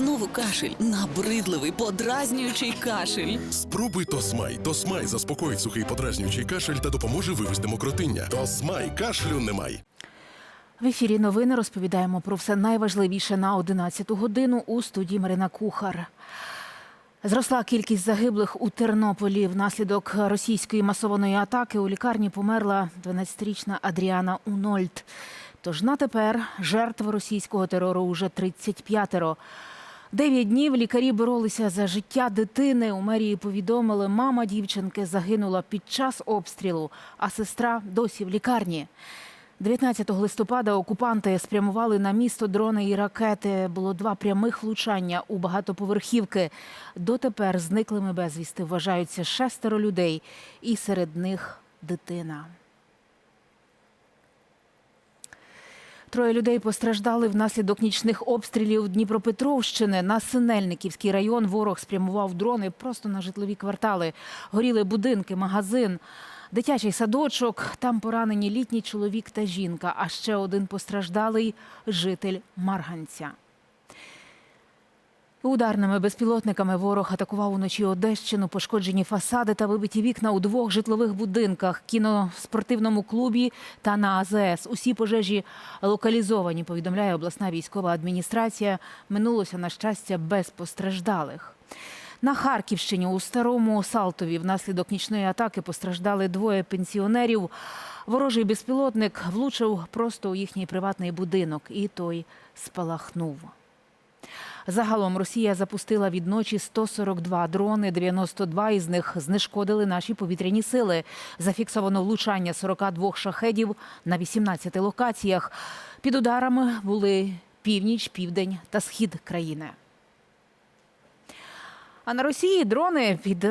Знову кашель, набридливий, подразнюючий кашель. Спробуй Тосмай. Тосмай заспокоїть сухий подразнюючий кашель та допоможе вивести мокротиння. Тосмай кашлю немає. В ефірі новини розповідаємо про все найважливіше на 11 годину у студії Марина Кухар. Зросла кількість загиблих у Тернополі. Внаслідок російської масованої атаки у лікарні померла 12-річна Адріана Унольд. Тож на тепер жертв російського терору уже 35-ро. Дев'ять днів лікарі боролися за життя дитини. У мерії повідомили, мама дівчинки загинула під час обстрілу, а сестра досі в лікарні. 19 листопада окупанти спрямували на місто дрони і ракети. Було два прямих влучання у багатоповерхівки. Дотепер зниклими безвісти вважаються шестеро людей, і серед них дитина. Троє людей постраждали внаслідок нічних обстрілів Дніпропетровщини. На Синельниківський район ворог спрямував дрони просто на житлові квартали. Горіли будинки, магазин, дитячий садочок. Там поранені літній чоловік та жінка. А ще один постраждалий житель Марганця. Ударними безпілотниками ворог атакував уночі Одещину, пошкоджені фасади та вибиті вікна у двох житлових будинках, кіноспортивному клубі та на АЗС. Усі пожежі локалізовані, повідомляє обласна військова адміністрація. Минулося, на щастя, без постраждалих. На Харківщині у старому Салтові внаслідок нічної атаки постраждали двоє пенсіонерів. Ворожий безпілотник влучив просто у їхній приватний будинок, і той спалахнув. Загалом Росія запустила відночі 142 дрони, 92 із них знешкодили наші повітряні сили. Зафіксовано влучання 42 шахедів на 18 локаціях. Під ударами були північ, південь та схід країни. А на Росії дрони під е,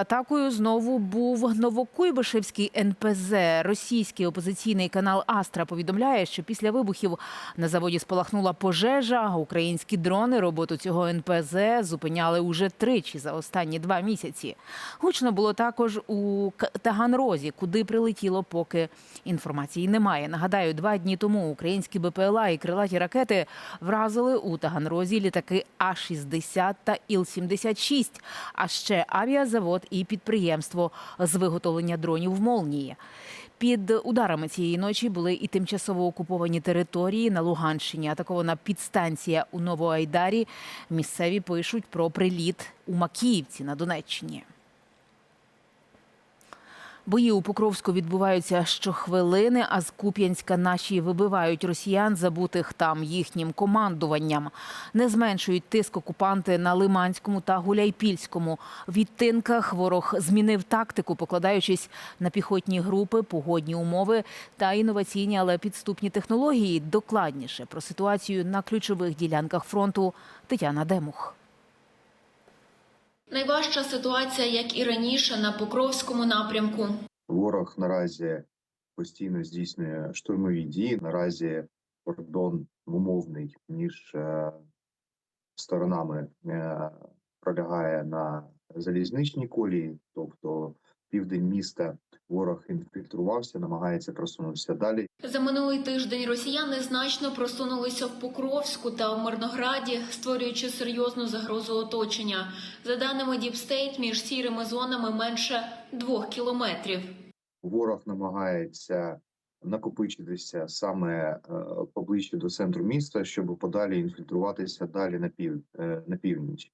атакою знову був Новокуйбишевський НПЗ. Російський опозиційний канал Астра повідомляє, що після вибухів на заводі спалахнула пожежа. Українські дрони роботу цього НПЗ зупиняли уже тричі за останні два місяці. Гучно було також у Таганрозі, куди прилетіло, поки інформації немає. Нагадаю, два дні тому українські БПЛА і крилаті ракети вразили у Таганрозі літаки А-60 та Іл-76, а ще авіазавод і підприємство з виготовлення дронів в Молнії. Під ударами цієї ночі були і тимчасово окуповані території на Луганщині. Атакована підстанція у Новоайдарі. Місцеві пишуть про приліт у Макіївці на Донеччині. Бої у Покровську відбуваються щохвилини, а з Куп'янська наші вибивають росіян, забутих там їхнім командуванням. Не зменшують тиск окупанти на Лиманському та Гуляйпільському. Відтинках ворог змінив тактику, покладаючись на піхотні групи, погодні умови та інноваційні, але підступні технології. Докладніше про ситуацію на ключових ділянках фронту Тетяна Демух. Найважча ситуація, як і раніше, на Покровському напрямку. Ворог наразі постійно здійснює штурмові дії. Наразі кордон умовний між е, сторонами е, пролягає на залізничній колії, тобто південь міста. Ворог інфільтрувався, намагається просунутися далі. За минулий тиждень росіяни значно просунулися в Покровську та в Мирнограді, створюючи серйозну загрозу оточення. За даними Діпстейт, між сірими зонами менше двох кілометрів. Ворог намагається накопичитися саме е, поближче до центру міста, щоб подалі інфільтруватися далі на пів е, на північ.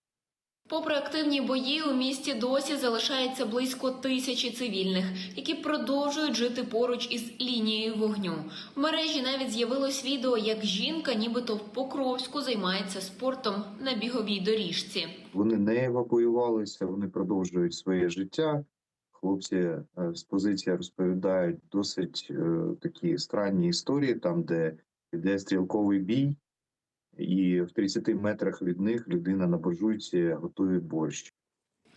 Попри активні бої, у місті досі залишається близько тисячі цивільних, які продовжують жити поруч із лінією вогню. В мережі навіть з'явилось відео, як жінка, нібито в Покровську, займається спортом на біговій доріжці. Вони не евакуювалися, вони продовжують своє життя. Хлопці е, з позиції розповідають досить е, такі странні історії, там, де йде стрілковий бій, і в 30 метрах від них людина на бажуці готує борщ.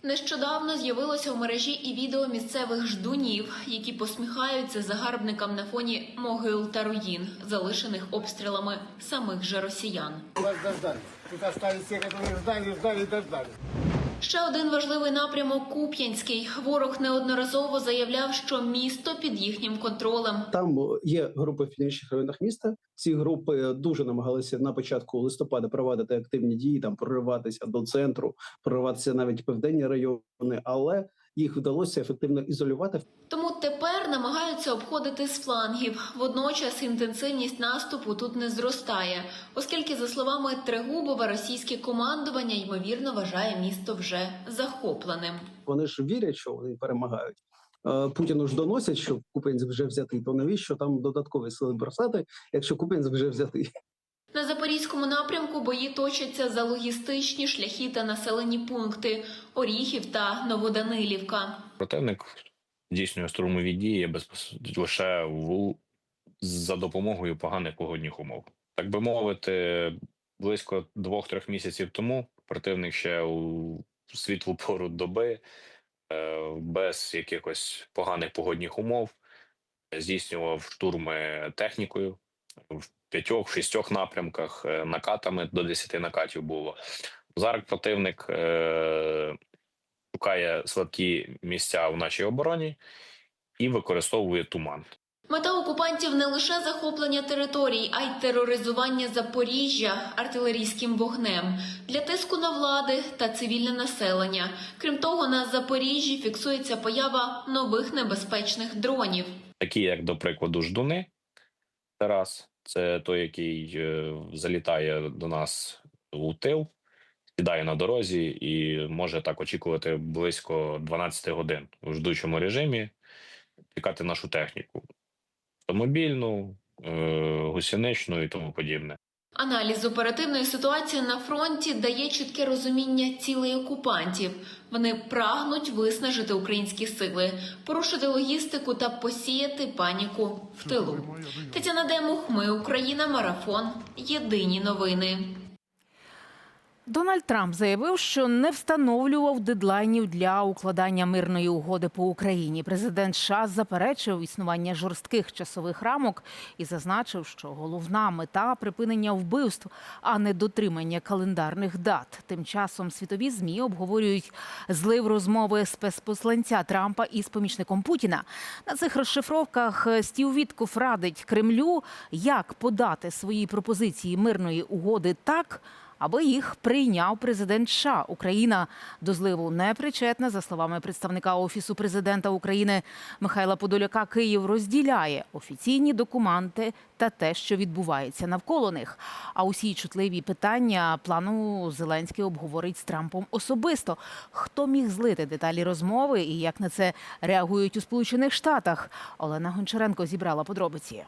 Нещодавно з'явилося в мережі і відео місцевих ждунів, які посміхаються загарбникам на фоні могил та руїн, залишених обстрілами самих же росіян. Вас дождались. Тут остались которые ждали, ждали дождались. Ще один важливий напрямок Куп'янський. Ворог неодноразово заявляв, що місто під їхнім контролем. Там є групи в північних районах міста. Ці групи дуже намагалися на початку листопада провадити активні дії, там прориватися до центру, прориватися навіть південні райони, але їх вдалося ефективно ізолювати. Тому намагаються обходити з флангів. Водночас інтенсивність наступу тут не зростає, оскільки, за словами Трегубова, російське командування ймовірно вважає місто вже захопленим. Вони ж вірять, що вони перемагають. Е, Путіну ж доносять, що Купенськ вже взятий. То навіщо там додаткові сили бросати, якщо Купенськ вже взятий? На запорізькому напрямку бої точаться за логістичні шляхи та населені пункти Оріхів та Новоданилівка. Противник здійснює штурмові дії безпос... лише в... за допомогою поганих погодних умов. Так би мовити, близько двох-трьох місяців тому противник ще у світлу пору доби е, без якихось поганих погодних умов здійснював штурми технікою в п'ятьох, шістьох напрямках, е, накатами до 10 накатів було. Зараз противник е, шукає слабкі місця в нашій обороні і використовує туман. Мета окупантів не лише захоплення територій, а й тероризування Запоріжжя артилерійським вогнем для тиску на влади та цивільне населення. Крім того, на Запоріжжі фіксується поява нових небезпечних дронів. Такі, як, до прикладу, ждуни Тарас, це той, який е, залітає до нас у тил, сідає на дорозі і може так очікувати близько 12 годин у ждучому режимі, пікати нашу техніку автомобільну, е, гусеничну і тому подібне. Аналіз оперативної ситуації на фронті дає чітке розуміння цілей окупантів. Вони прагнуть виснажити українські сили, порушити логістику та посіяти паніку в тилу. Тетяна Демух, ми Україна, марафон. Єдині новини. Дональд Трамп заявив, що не встановлював дедлайнів для укладання мирної угоди по Україні. Президент США заперечив існування жорстких часових рамок і зазначив, що головна мета припинення вбивств, а не дотримання календарних дат. Тим часом світові змі обговорюють злив розмови спецпосланця Трампа із помічником Путіна. На цих розшифровках Стів Вітков радить Кремлю, як подати свої пропозиції мирної угоди так аби їх прийняв президент США. Україна до зливу не причетна. За словами представника офісу президента України Михайла Подоляка, Київ розділяє офіційні документи та те, що відбувається навколо них. А усі чутливі питання плану Зеленський обговорить з Трампом особисто. Хто міг злити деталі розмови і як на це реагують у Сполучених Штатах? Олена Гончаренко зібрала подробиці.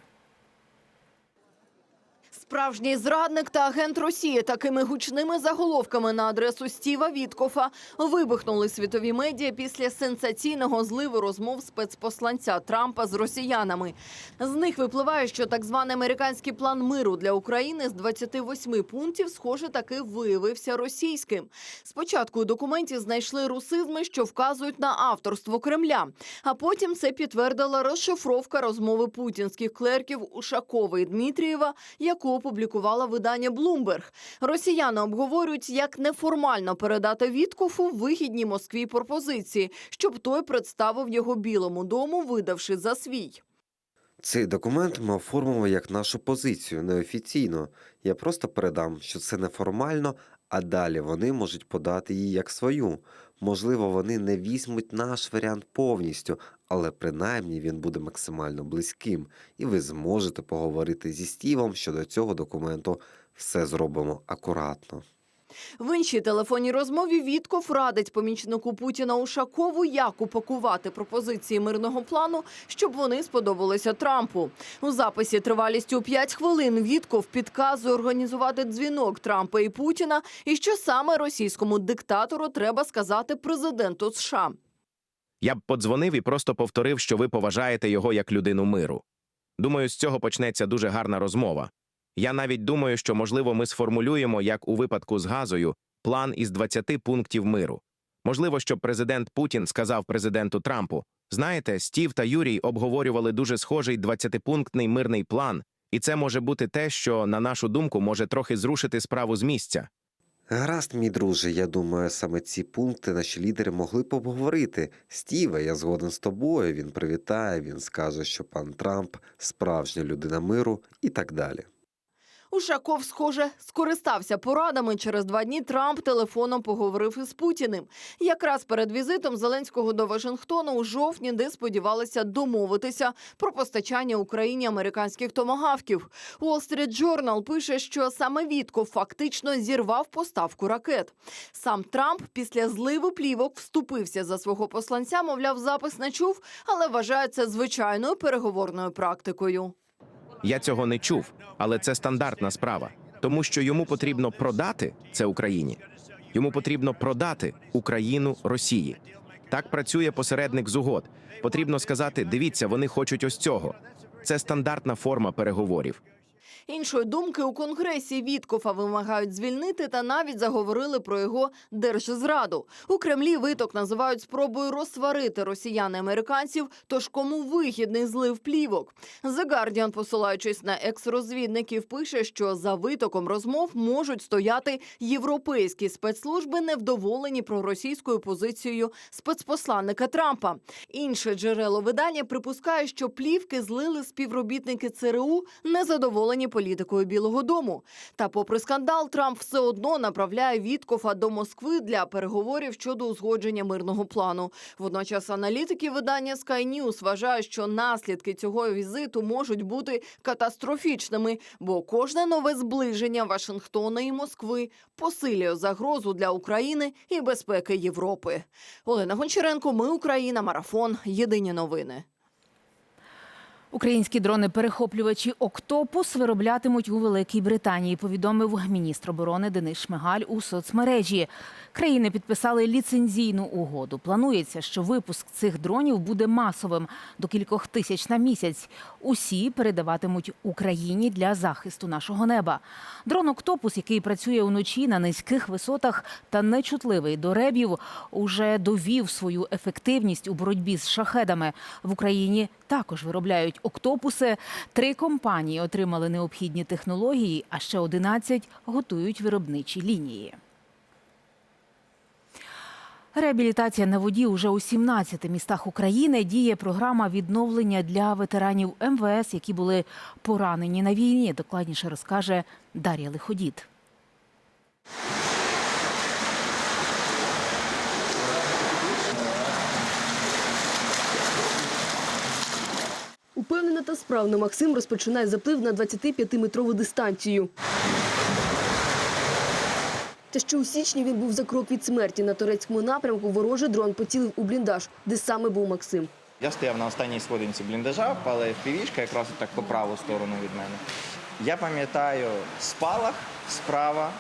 Справжній зрадник та агент Росії такими гучними заголовками на адресу Стіва Віткофа вибухнули світові медіа після сенсаційного зливу розмов спецпосланця Трампа з росіянами. З них випливає, що так званий американський план миру для України з 28 пунктів, схоже, таки виявився російським. Спочатку у документі знайшли русизми, що вказують на авторство Кремля. А потім це підтвердила розшифровка розмови путінських клерків Ушакова і Дмитрієва, яку опублікувала видання Bloomberg. Росіяни обговорюють, як неформально передати Віткофу вигідні Москві пропозиції, щоб той представив його Білому дому, видавши за свій. Цей документ ми оформимо як нашу позицію неофіційно. Я просто передам, що це неформально, а далі вони можуть подати її як свою. Можливо, вони не візьмуть наш варіант повністю, але принаймні він буде максимально близьким, і ви зможете поговорити зі Стівом щодо цього документу. Все зробимо акуратно. В іншій телефонній розмові Вітков радить помічнику Путіна Ушакову, як упакувати пропозиції мирного плану, щоб вони сподобалися Трампу. У записі тривалістю 5 хвилин Вітков підказує організувати дзвінок Трампа і Путіна, і що саме російському диктатору треба сказати президенту США. Я б подзвонив і просто повторив, що ви поважаєте його як людину миру. Думаю, з цього почнеться дуже гарна розмова. Я навіть думаю, що, можливо, ми сформулюємо, як у випадку з газою, план із 20 пунктів миру. Можливо, щоб президент Путін сказав президенту Трампу: знаєте, Стів та Юрій обговорювали дуже схожий 20-пунктний мирний план, і це може бути те, що, на нашу думку, може трохи зрушити справу з місця. Гаразд, мій друже, я думаю, саме ці пункти наші лідери могли б обговорити. Стіве, я згоден з тобою. Він привітає, він скаже, що пан Трамп справжня людина миру і так далі. Ушаков, схоже, скористався порадами. Через два дні Трамп телефоном поговорив із Путіним. Якраз перед візитом Зеленського до Вашингтону у жовтні, де сподівалися домовитися про постачання Україні американських томагавків. Wall Street Journal пише, що саме Вітков фактично зірвав поставку ракет. Сам Трамп після зливу плівок вступився за свого посланця. Мовляв, запис не чув, але вважає це звичайною переговорною практикою. Я цього не чув, але це стандартна справа, тому що йому потрібно продати це Україні. Йому потрібно продати Україну Росії. Так працює посередник з угод. Потрібно сказати: дивіться, вони хочуть ось цього. Це стандартна форма переговорів. Іншої думки у конгресі Віткофа вимагають звільнити та навіть заговорили про його держзраду. У Кремлі виток називають спробою розсварити росіян і американців. Тож кому вигідний злив плівок? The Guardian, посилаючись на екс-розвідників, пише, що за витоком розмов можуть стояти європейські спецслужби, невдоволені проросійською позицією спецпосланника Трампа. Інше джерело видання припускає, що плівки злили співробітники ЦРУ, незадоволені політикою Білого Дому. Та, попри скандал, Трамп все одно направляє Віткофа до Москви для переговорів щодо узгодження мирного плану. Водночас аналітики видання Sky News вважають, що наслідки цього візиту можуть бути катастрофічними, бо кожне нове зближення Вашингтона і Москви посилює загрозу для України і безпеки Європи. Олена Гончаренко, ми Україна, марафон. Єдині новини. Українські дрони-перехоплювачі Октопус вироблятимуть у Великій Британії. Повідомив міністр оборони Денис Шмигаль у соцмережі. Країни підписали ліцензійну угоду. Планується, що випуск цих дронів буде масовим до кількох тисяч на місяць. Усі передаватимуть Україні для захисту нашого неба. Дрон Октопус, який працює уночі на низьких висотах та нечутливий до ребів, уже довів свою ефективність у боротьбі з шахедами. В Україні також виробляють октопуси. Три компанії отримали необхідні технології, а ще 11 готують виробничі лінії. Реабілітація на воді уже у 17 містах України діє програма відновлення для ветеранів МВС, які були поранені на війні. Докладніше розкаже Дар'я Лиходіт. Упевнено та справно Максим розпочинає заплив на 25-метрову дистанцію. Та ще у січні він був за крок від смерті. На турецькому напрямку ворожий дрон поцілив у бліндаж, де саме був Максим. Я стояв на останній сходинці бліндажа, але півішка якраз так по праву сторону від мене. Я пам'ятаю спалах справа,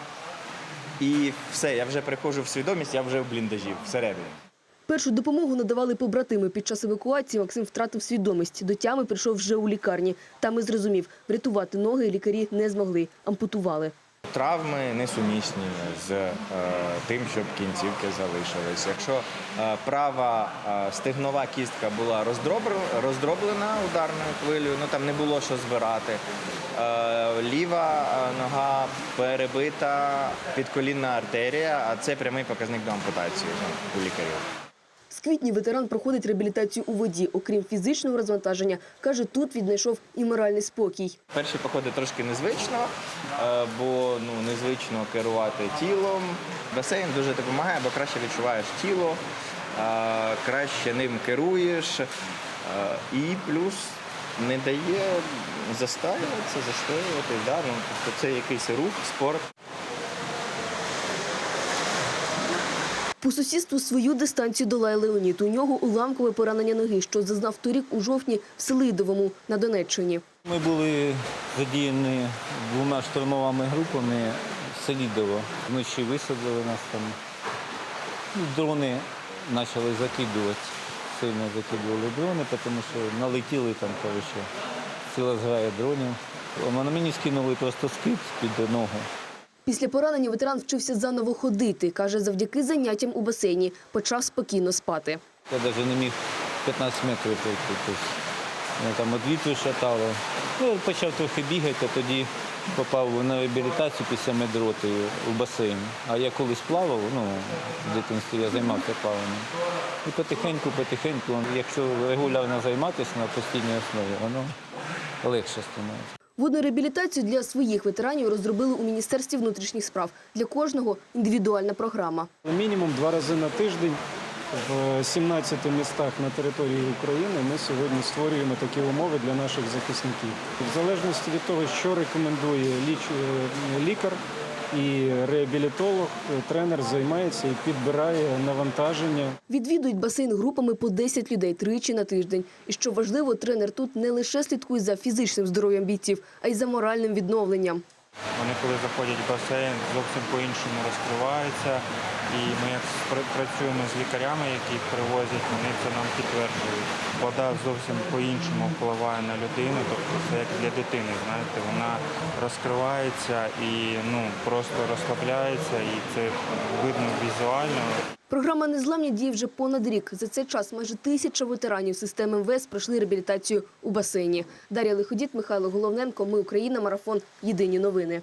і все, я вже приходжу в свідомість, я вже в бліндажі всередині. Першу допомогу надавали побратими. Під час евакуації Максим втратив свідомість. До тями прийшов вже у лікарні. Там і зрозумів, врятувати ноги лікарі не змогли, ампутували. Травми несумісні з е, тим, щоб кінцівки залишились. Якщо е, права е, стегнова кістка була роздроблена ударною хвилею, ну там не було що збирати. Е, ліва е, нога перебита підколінна артерія, а це прямий показник до ампутації ну, у лікарів. З квітня ветеран проходить реабілітацію у воді. Окрім фізичного розвантаження, каже, тут віднайшов і моральний спокій. Перші походи трошки незвично, е, бо ну незвично керувати тілом. Басейн дуже допомагає, бо краще відчуваєш тіло, е, краще ним керуєш, е, і плюс не дає застаюватися, застоювати. Да? Ну, тобто це якийсь рух, спорт. По сусідству свою дистанцію долає Леонід. У нього уламкове поранення ноги, що зазнав торік у жовтні в Селидовому на Донеччині. Ми були задіяні двома штурмовими групами Селідово. Вночі висадили нас там. Ну, Дрони почали закидувати. Сильно закидували дрони, тому що налетіли там, коротше, ціла зграя дронів. На мені скинули просто скид під ногу. Після поранення ветеран вчився заново ходити. Каже, завдяки заняттям у басейні почав спокійно спати. Я навіть не міг 15 метрів пройти. Мене там від шатало. Ну, почав трохи бігати, а тоді попав на реабілітацію після медроти у басейн. А я колись плавав, ну, в дитинстві я займався плаванням. І потихеньку, потихеньку, якщо регулярно займатися на постійній основі, воно легше становиться. Водну реабілітацію для своїх ветеранів розробили у Міністерстві внутрішніх справ. Для кожного індивідуальна програма. Мінімум два рази на тиждень в 17 містах на території України ми сьогодні створюємо такі умови для наших захисників. В залежності від того, що рекомендує е, лікар і реабілітолог, е, тренер займається і підбирає навантаження. Відвідують басейн групами по 10 людей тричі на тиждень. І що важливо, тренер тут не лише слідкує за фізичним здоров'ям бійців, а й за моральним відновленням. Вони, коли заходять в басейн, зовсім по-іншому розкриваються. І ми як працюємо з лікарями, які їх привозять, вони це нам підтверджують. Вода зовсім по-іншому впливає на людину, тобто це як для дитини, знаєте, вона розкривається і ну просто розслабляється, і це видно візуально. Програма «Незламні» діє вже понад рік. За цей час майже тисяча ветеранів системи МВС пройшли реабілітацію у басейні. Дар'я Лиходіт, Михайло Головненко. Ми Україна. Марафон. Єдині новини.